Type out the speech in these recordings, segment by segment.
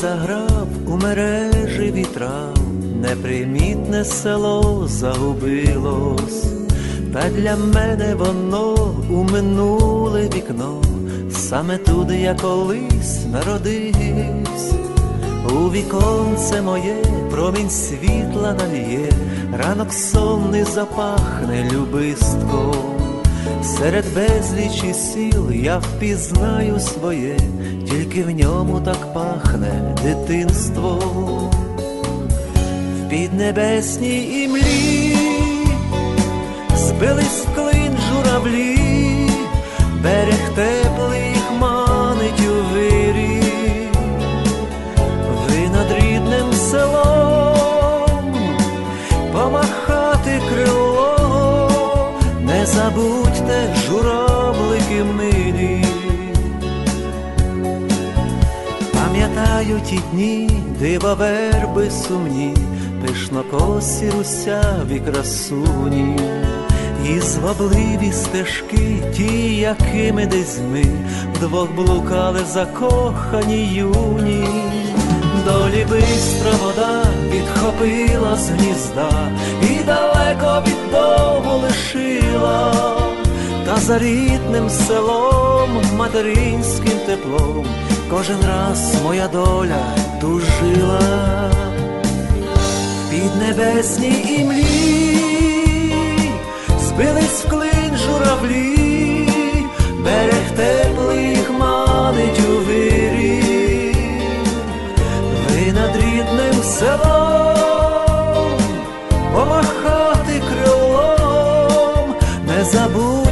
Заграв у мережі вітрав, непримітне село загубилось, та для мене воно у минуле вікно, саме туди я колись народився. У віконце моє промінь світла нальє, ранок сонний запахне любистком. Серед безлічі сіл я впізнаю своє, тільки в ньому так пахне дитинство. В піднебесній імлі збились клин журавлі, берег теплий Пам'ятаю ті дні, дива верби сумні, пишнокосі русяві красуні, і звабливі стежки, ті, якими десь ми вдвох блукали закохані юні. Долі бистра вода підхопила з гнізда і далеко від дому лишила, та за рідним селом, материнським теплом, кожен раз моя доля тужила. В піднебесній імлі, збились в клин журавлі, берег теплий їх манить у вирі. Ви над рідним селом помахати крилом, не забудьте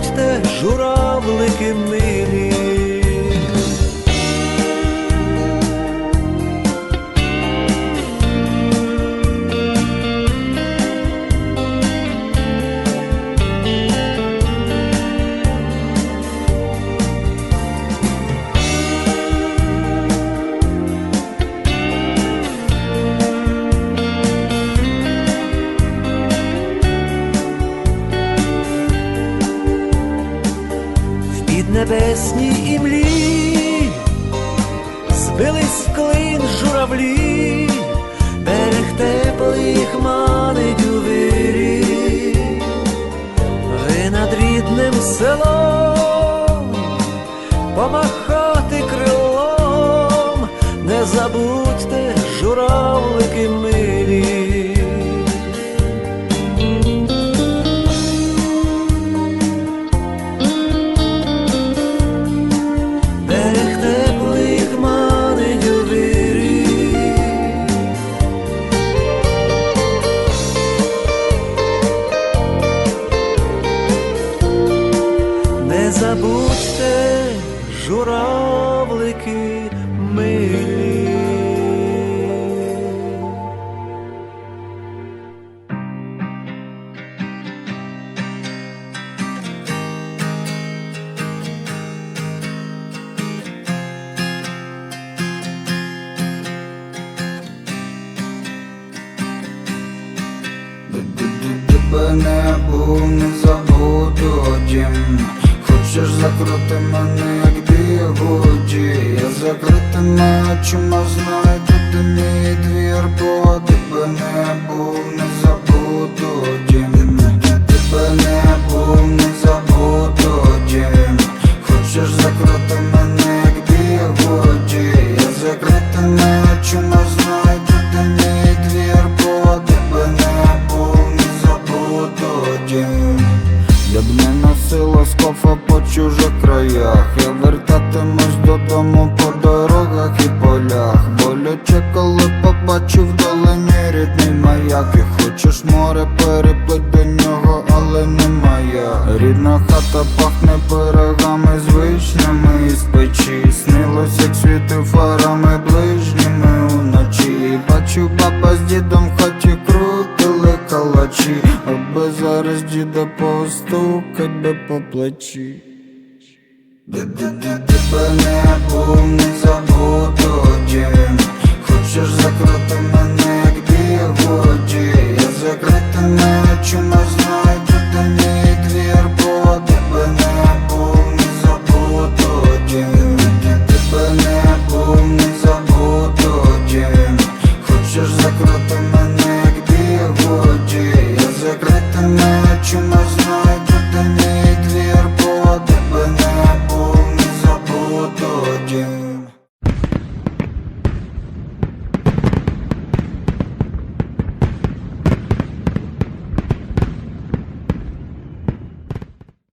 піднебесній імлі, збились в клин журавлі, берег теплий їх у вирі. Ви над рідним селом помахати забудьте журавлики милі. Тебе не був, не забуду дім Хочеш закрути мене, як бігуді Я закритими очима знайду ти мій двір Бо тебе не був, не але не рідний маяк Я хочу море переплить до нього, але немає Рідна хата пахне пирогами з вишнями із печі Снилось, як світи фарами ближніми уночі Бачу, папа з дідом в хаті крутили калачі, аби зараз діда постукать би по плечі Тебе не був, не забуду дім Хочеш закрути мене, як двір воді? Я закрити не чому знаю, де мій двір бо тебе не був, не забуду дім Тебе не був, не забуду Хочеш закрути мене, як двір воді? Я закрити не чому